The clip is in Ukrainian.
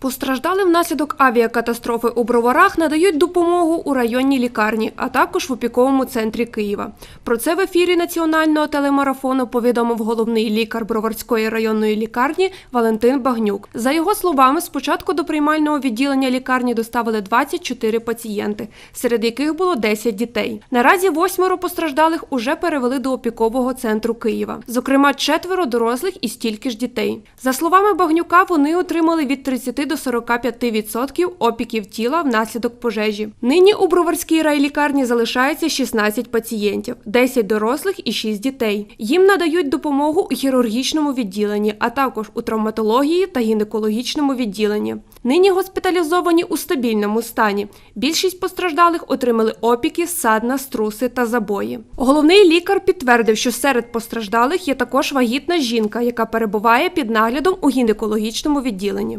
Постраждали внаслідок авіакатастрофи у Броварах надають допомогу у районній лікарні, а також в опіковому центрі Києва. Про це в ефірі національного телемарафону повідомив головний лікар Броварської районної лікарні Валентин Багнюк. За його словами, спочатку до приймального відділення лікарні доставили 24 пацієнти, серед яких було 10 дітей. Наразі восьмеро постраждалих уже перевели до опікового центру Києва. Зокрема, четверо дорослих і стільки ж дітей. За словами Багнюка, вони отримали від 30 до 45% опіків тіла внаслідок пожежі. Нині у Броварській райлікарні залишається 16 пацієнтів, 10 дорослих і 6 дітей. Їм надають допомогу у хірургічному відділенні, а також у травматології та гінекологічному відділенні. Нині госпіталізовані у стабільному стані. Більшість постраждалих отримали опіки, садна, струси та забої. Головний лікар підтвердив, що серед постраждалих є також вагітна жінка, яка перебуває під наглядом у гінекологічному відділенні.